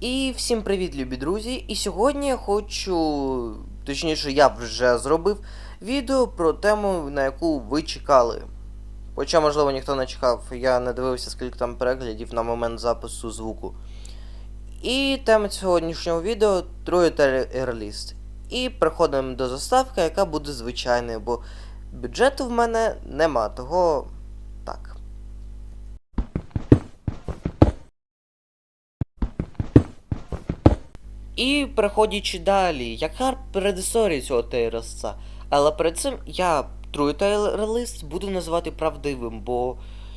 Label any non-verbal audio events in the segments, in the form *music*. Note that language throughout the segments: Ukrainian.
І всім привіт, любі друзі! І сьогодні я хочу, точніше, я вже зробив відео про тему, на яку ви чекали. Хоча, можливо, ніхто не чекав, я не дивився, скільки там переглядів на момент запису звуку. І тема сьогоднішнього відео True Airlist. І переходимо до заставки, яка буде звичайною, бо бюджету в мене нема, того так. І переходячи далі, яка передісторія цього тейресца? Але перед цим я True Taylor буду називати правдивим, бо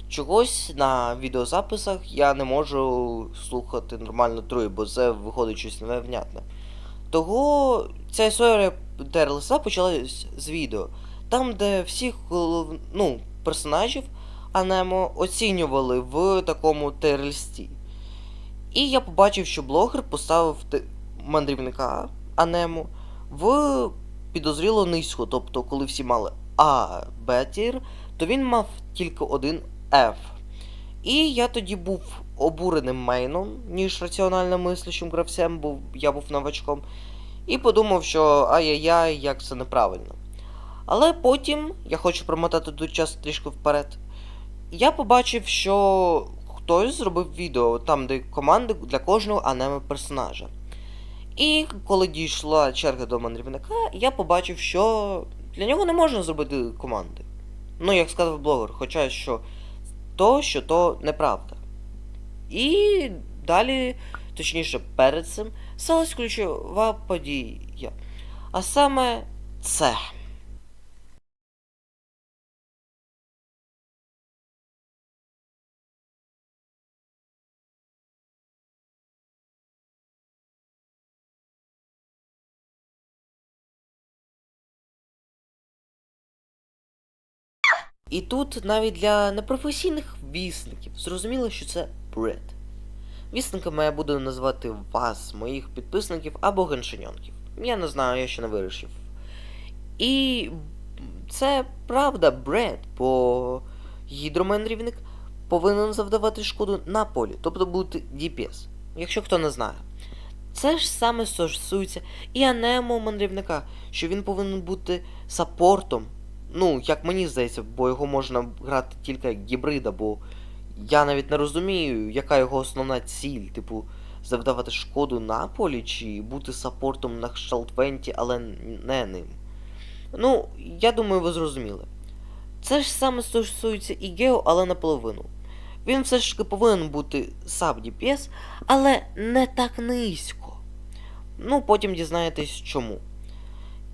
чогось на відеозаписах я не можу слухати нормально True, бо це виходить щось невнятне. Того ця історія Терлиса почалась з відео, там, де всіх ну, персонажів Анемо оцінювали в такому терлісті. І я побачив, що блогер поставив мандрівника Анему в підозріло низько. Тобто, коли всі мали А, Б тір, то він мав тільки один F. І я тоді був обуреним мейном, ніж раціонально мислячим гравцем, бо я був новачком. І подумав, що ай-яй-яй, як це неправильно. Але потім, я хочу промотати тут час трішки вперед, я побачив, що хтось зробив відео, там, де команди для кожного анеме персонажа. І коли дійшла черга до мандрівника, я побачив, що для нього не можна зробити команди. Ну, як сказав блогер, хоча що то, що то неправда. І далі, точніше, перед цим, сталася ключова подія. А саме це. І тут навіть для непрофесійних вісників зрозуміло, що це бред. Вісниками я буду називати вас, моїх підписників або геншиньонків. Я не знаю, я ще не вирішив. І це правда бред, бо гідромендрівник повинен завдавати шкоду на полі, тобто бути DPS, якщо хто не знає. Це ж саме стосується і анемо мандрівника, що він повинен бути саппортом. Ну, як мені здається, бо його можна грати тільки як гібрида, бо я навіть не розумію, яка його основна ціль, типу, завдавати шкоду на полі чи бути саппортом на Венті, але не ним. Ну, я думаю, ви зрозуміли. Це ж саме стосується і Гео, але наполовину. Він все ж таки повинен бути саб DPS, але не так низько. Ну, потім дізнаєтесь чому.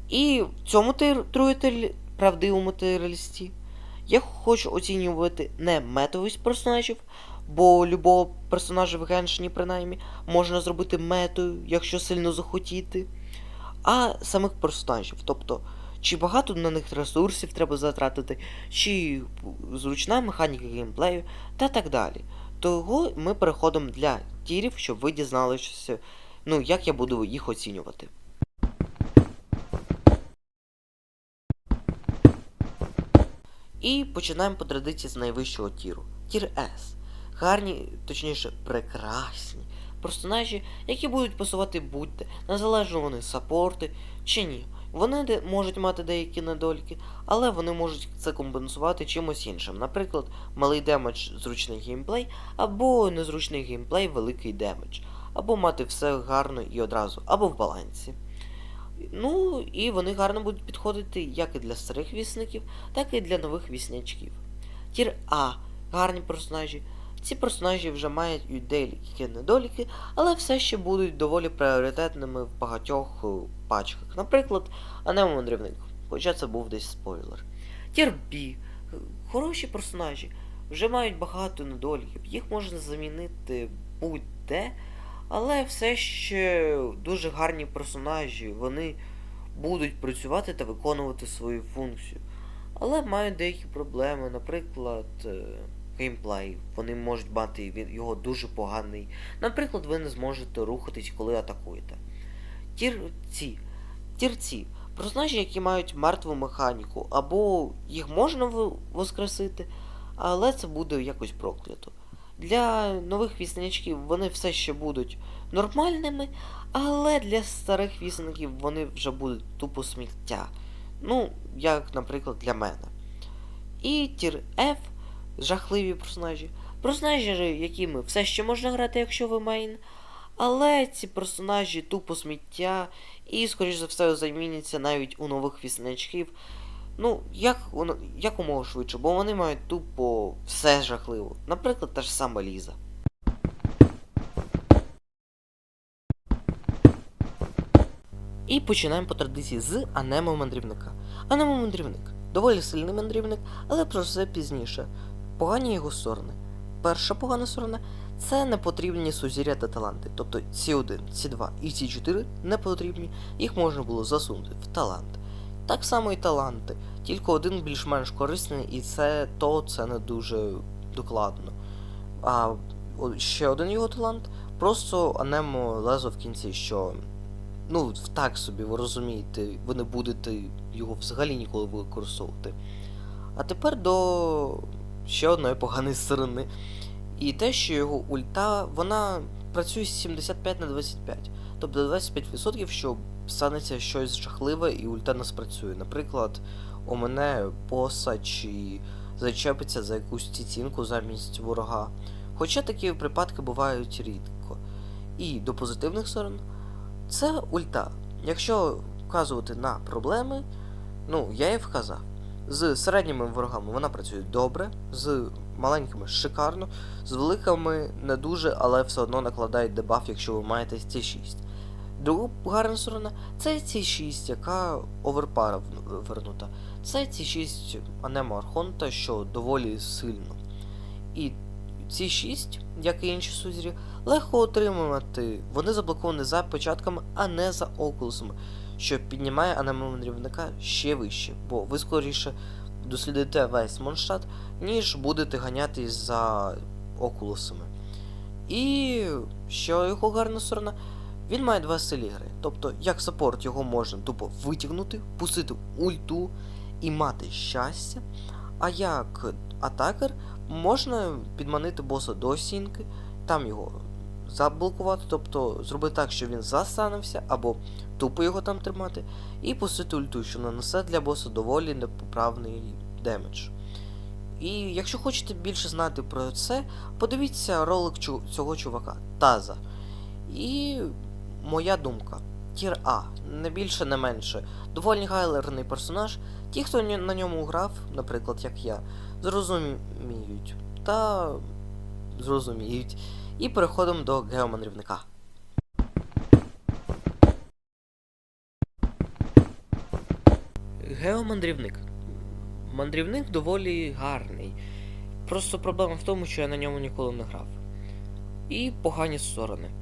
І в цьому труєтель правдивому терористі я хочу оцінювати не метовість персонажів, бо любого персонажа в геншині, принаймні, можна зробити метою, якщо сильно захотіти, а самих персонажів. Тобто, чи багато на них ресурсів треба затратити, чи зручна механіка геймплею та так далі. Того ми переходимо для тірів, щоб ви дізналися, ну, як я буду їх оцінювати. І починаємо по традиції з найвищого тіру. Тір С. Гарні, точніше, прекрасні персонажі, які будуть пасувати будь-де, незалежно вони саппорти чи ні. Вони де можуть мати деякі недоліки, але вони можуть це компенсувати чимось іншим. Наприклад, малий демедж зручний геймплей, або незручний геймплей, великий демедж, або мати все гарно і одразу, або в балансі. Ну, і вони гарно будуть підходити як і для старих вісників, так і для нових віснячків. Тір А. Гарні персонажі. Ці персонажі вже мають деякі недоліки, але все ще будуть доволі пріоритетними в багатьох е, пачках. Наприклад, Анемо Мандрівник, хоча це був десь спойлер. Тір Б. Хороші персонажі вже мають багато недоліків, їх можна замінити будь-де. Але все ще дуже гарні персонажі, вони будуть працювати та виконувати свою функцію. Але мають деякі проблеми, наприклад, е, геймплей. Вони можуть мати його дуже поганий. Наприклад, ви не зможете рухатись, коли атакуєте. Тірці. Тірці. Персонажі, які мають мертву механіку, або їх можна воскресити, але це буде якось проклято. Для нових вісничків вони все ще будуть нормальними, але для старих вісників вони вже будуть тупо сміття. Ну, як, наприклад, для мене. І тір F жахливі персонажі. Персонажі, якими все ще можна грати, якщо ви мейн. Але ці персонажі тупо сміття і, скоріш за все, заміняться навіть у нових вісничків. Ну, як, у- якомога швидше, бо вони мають тупо все жахливо. Наприклад, та ж сама Ліза. І починаємо по традиції з Анемо мандрівника. Анемо мандрівник доволі сильний мандрівник, але про все пізніше. Погані його сторони. Перша погана сторона це непотрібні сузір'я та таланти. Тобто ці 1 ці 2 і ці 4 не потрібні, їх можна було засунути в талант. Так само і таланти, тільки один більш-менш корисний, і це то це не дуже докладно. А ще один його талант просто Анемо лезо в кінці, що ну, так собі, ви розумієте, ви не будете його взагалі ніколи використовувати. А тепер до ще одної поганої сторони. І те, що його ульта, вона працює з 75 на 25. Тобто 25%, що станеться щось жахливе і ульта не спрацює. Наприклад, у мене боса чи зачепиться за якусь цінку замість ворога. Хоча такі припадки бувають рідко. І до позитивних сторон це ульта. Якщо вказувати на проблеми, ну я і вказав. З середніми ворогами вона працює добре, з маленькими шикарно, з великими не дуже, але все одно накладає дебаф, якщо ви маєте ці 6. Друга гарна сторона це C6, яка оверпара вернута. Це C6 анема Архонта, що доволі сильно. І ці 6, як і інші сузір'я, легко отримувати. Вони заблоковані за початками, а не за окулусами, що піднімає анему мандрівника ще вище, бо ви скоріше дослідите весь Монштадт, ніж будете ганятись за окулусами. І що його гарна сторона? Він має два стилі гри. Тобто, як саппорт його можна тупо витягнути, пустити ульту і мати щастя. А як атакер можна підманити боса до сінки, там його заблокувати, тобто зробити так, що він застанався, або тупо його там тримати, і пустити ульту, що нанесе для боса доволі непоправний демедж. І якщо хочете більше знати про це, подивіться ролик цього чувака, Таза. І моя думка. Тір А, не більше, не менше. Доволі гайлерний персонаж. Ті, хто на ньому грав, наприклад, як я, зрозуміють. Та зрозуміють. І переходимо до геомандрівника. Геомандрівник. Мандрівник доволі гарний. Просто проблема в тому, що я на ньому ніколи не грав. І погані сторони.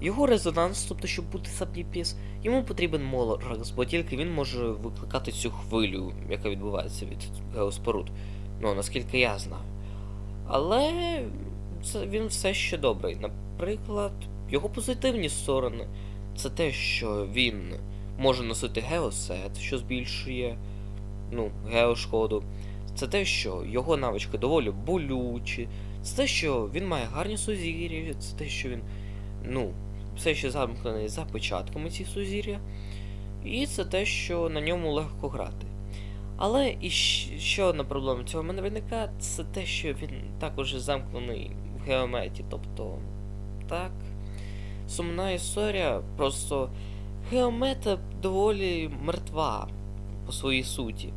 Його резонанс, тобто, щоб бути DPS, йому потрібен Молоракс, бо тільки він може викликати цю хвилю, яка відбувається від геоспоруд. Ну, наскільки я знаю. Але це він все ще добрий. Наприклад, його позитивні сторони це те, що він може носити геосет, що збільшує ну, геошкоду. Це те, що його навички доволі болючі. Це те, що він має гарні сузір'я, це те, що він, ну, все ще замкнений за початками ці сузір'я. І це те, що на ньому легко грати. Але і ще одна проблема цього мандрівника це те, що він також замкнений в геометі. Тобто, так. Сумна історія, просто геомета доволі мертва по своїй суті.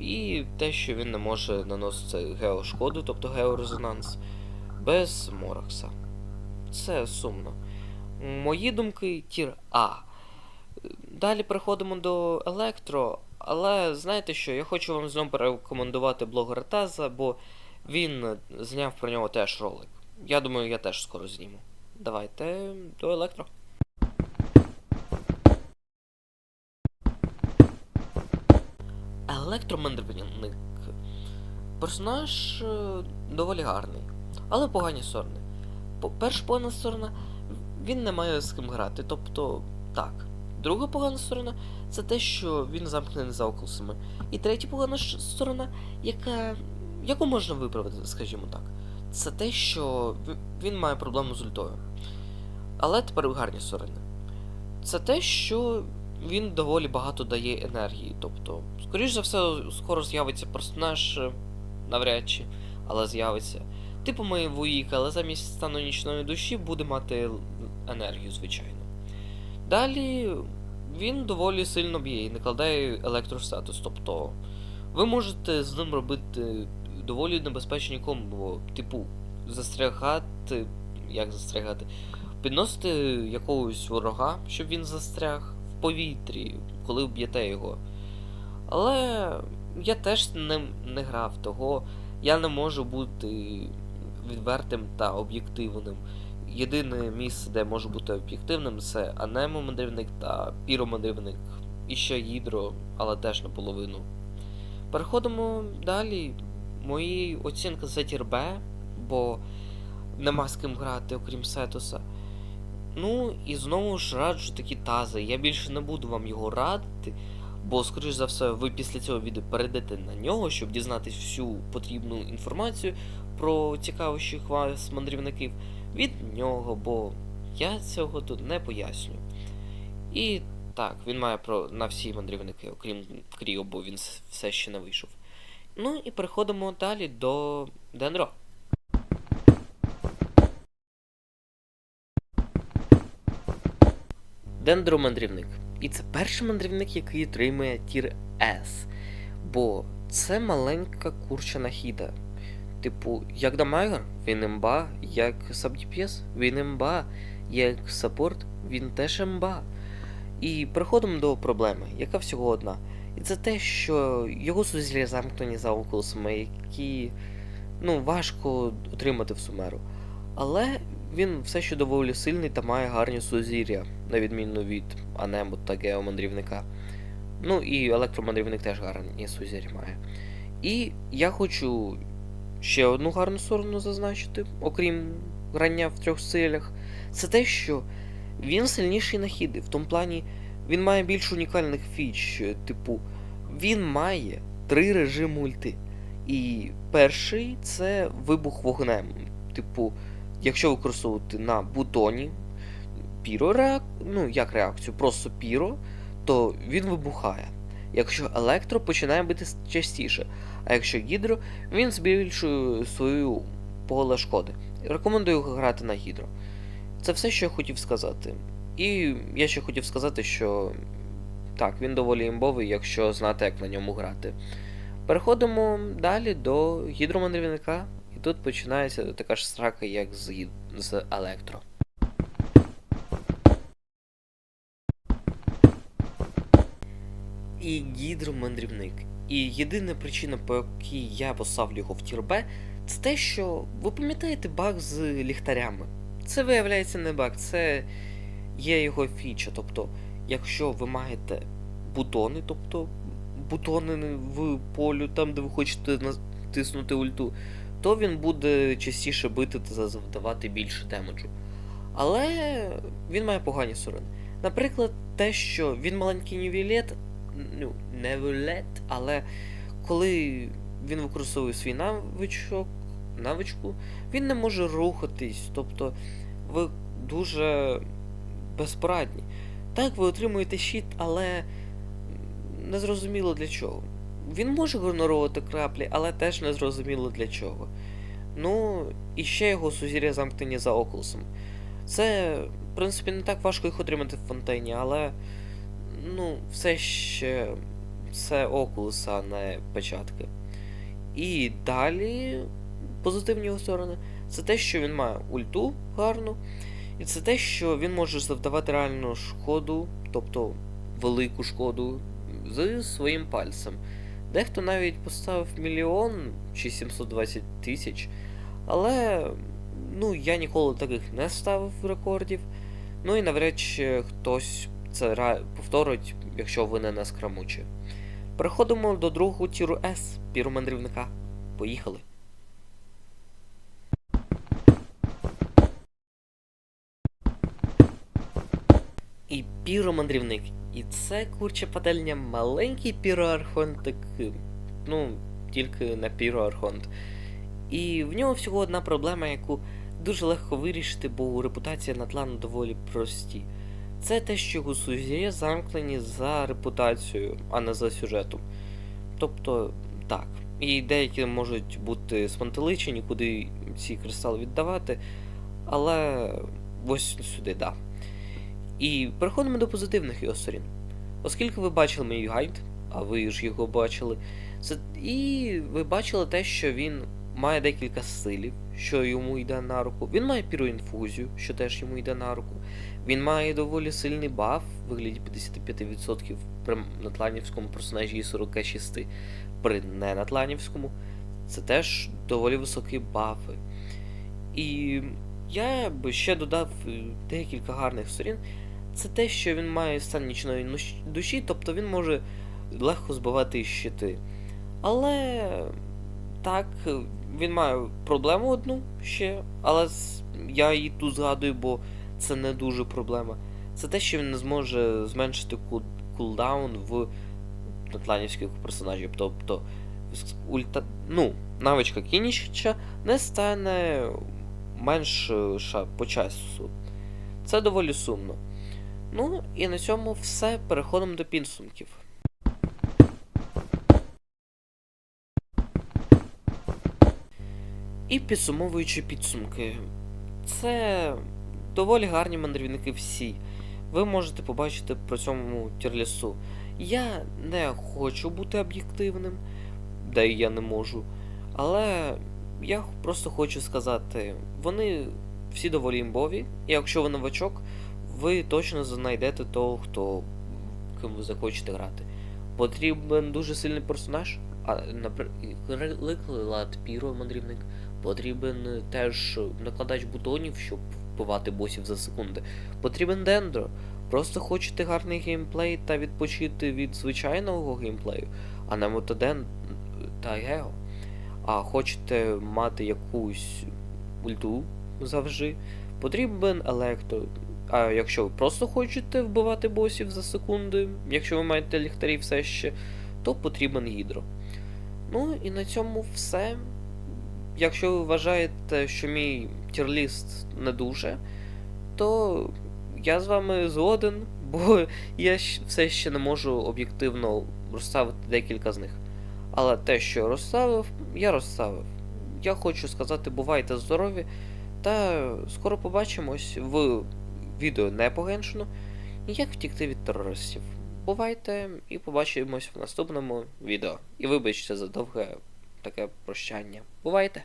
І те, що він не може наносити геошкоду, тобто георезонанс, без Моракса. Це сумно. Мої думки тір А. Далі переходимо до Електро, але знаєте що, я хочу вам знову порекомендувати блогера Таза, бо він зняв про нього теж ролик. Я думаю, я теж скоро зніму. Давайте до Електро. Електромандрівник. Персонаж е, доволі гарний, але погані сторони. Перша погана сторона, він не має з ким грати, тобто так. Друга погана сторона це те, що він замкнений за околосами. І третя погана сторона, яка. яку можна виправити, скажімо так. це те, що він має проблему з ультою. Але тепер гарні сторони. Це те, що він доволі багато дає енергії. Тобто, скоріш за все, скоро з'явиться персонаж, е, навряд чи, але з'явиться. Типу моєї Вуїка, але замість стану нічної душі буде мати енергію, звичайно. Далі він доволі сильно б'є і накладає електростатус. Тобто ви можете з ним робити доволі небезпечні комбо, типу, застрягати. Як застрягати? Підносити якогось ворога, щоб він застряг в повітрі, коли вб'єте його. Але я теж ним не грав, того я не можу бути відвертим та об'єктивним. Єдине місце, де можу бути об'єктивним, це Анемо мандрівник та Піро мандрівник. І ще Гідро, але теж наполовину. Переходимо далі. Мої оцінки за Б, бо нема з ким грати, окрім Сетуса. Ну, і знову ж раджу такі тази. Я більше не буду вам його радити, бо, скоріш за все, ви після цього відео перейдете на нього, щоб дізнатись всю потрібну інформацію про цікавищих вас мандрівників від нього, бо я цього тут не поясню. І так, він має про на всі мандрівники, окрім Кріо, бо він все ще не вийшов. Ну і переходимо далі до Денро. Мандрівник. І це перший мандрівник, який отримує тір S. Бо це маленька курча хіда. Типу, як дамагер, він імба, як сабдіп'єс, він імба, як саппорт, він теж імба. І переходимо до проблеми, яка всього одна. І це те, що його сузір'я замкнені за околосами, які ну, важко отримати в Сумеру. Але він все ще доволі сильний та має гарні сузір'я, на відміну від Анему та Геомандрівника. Ну і електромандрівник теж гарні сузір'я має. І я хочу ще одну гарну сторону зазначити, окрім грання в трьох стилях. Це те, що він сильніший на хіди. В тому плані він має більш унікальних фіч. Типу, він має три режими ульти. І перший це вибух вогнем. Типу, якщо використовувати на бутоні піро реак... ну як реакцію, просто піро, то він вибухає. Якщо електро починає бити частіше, а якщо гідро, він збільшує свою поле шкоди. Рекомендую грати на гідро. Це все, що я хотів сказати. І я ще хотів сказати, що так, він доволі імбовий, якщо знати, як на ньому грати. Переходимо далі до гідромандрівника, і тут починається така ж срака, як з, з електро. І гідромандрівник. І єдина причина, по якій я поставлю його в тір Б, це те, що ви пам'ятаєте баг з ліхтарями. Це виявляється не баг, це є його фіча. Тобто, якщо ви маєте бутони, тобто бутони в полю, там, де ви хочете натиснути ульту, то він буде частіше бити та завдавати більше демеджу. Але він має погані сторони. Наприклад, те, що він маленький нівелет, ну, не вилет, але коли він використовує свій навичок, навичку, він не може рухатись. Тобто ви дуже безпорадні. Так, ви отримуєте щит, але незрозуміло для чого. Він може гонорувати краплі, але теж незрозуміло для чого. Ну, і ще його сузір'я замкнені за Окулусом. Це, в принципі, не так важко їх отримати в фонтейні, але ну, все ще це Окулус, а не печатки. І далі позитивні його сторони це те, що він має ульту гарну, і це те, що він може завдавати реальну шкоду, тобто велику шкоду з своїм пальцем. Дехто навіть поставив мільйон чи 720 тисяч, але ну, я ніколи таких не ставив рекордів. Ну і навряд чи хтось це повторить, якщо ви не наскрамучі. Переходимо до другого тіру S, піромандрівника. Поїхали. І піромандрівник. І це курча падальня маленький піроархонт, так, ну, тільки не піроархонт. І в нього всього одна проблема, яку дуже легко вирішити, бо репутація Натлану доволі прості. Це те, що його сузір'я замкнені за репутацією, а не за сюжетом. Тобто, так. І деякі можуть бути спантеличені, куди ці кристали віддавати, але ось сюди, да. І переходимо до позитивних його сторін. Оскільки ви бачили мій гайд, а ви ж його бачили, і ви бачили те, що він має декілька стилів, що йому йде на руку. Він має піроінфузію, що теж йому йде на руку. Він має доволі сильний баф в вигляді 55% при натланівському персонажі і 46% при ненатланівському. Це теж доволі високі бафи. І я би ще додав е, декілька гарних сторін. Це те, що він має стан нічної душі, тобто він може легко збивати щити. Але так, він має проблему одну ще, але я її тут згадую, бо це не дуже проблема. Це те, що він не зможе зменшити кул- кулдаун в натланівських персонажів. Тобто, ульта... ну, навичка Кінічича не стане менша по часу. Це доволі сумно. Ну, і на цьому все. Переходимо до підсумків. І підсумовуючи підсумки, це доволі гарні мандрівники всі. Ви можете побачити про цьому тірлісу. Я не хочу бути об'єктивним, да і я не можу. Але я просто хочу сказати, вони всі доволі імбові, і якщо ви новачок, ви точно знайдете того, хто ким ви захочете грати. Потрібен дуже сильний персонаж, а наприклад, Піро мандрівник. Потрібен теж накладач бутонів, щоб вбивати босів за секунди. Потрібен Дендро. Просто хочете гарний геймплей та відпочити від звичайного геймплею, а не Мотоден та Гео. А хочете мати якусь ульту завжди, потрібен електро. А якщо ви просто хочете вбивати босів за секунди, якщо ви маєте ліхтарі все ще, то потрібен гідро. Ну і на цьому все. Якщо ви вважаєте, що мій тірліст не дуже, то я з вами згоден, *laughs* бо я все ще не можу об'єктивно розставити декілька з них. Але те, що розставив, я розставив. Я хочу сказати, бувайте здорові, та скоро побачимось в відео не по геншину, як втікти від терористів. Бувайте і побачимось в наступному відео. І вибачте за довге таке прощання. Бувайте!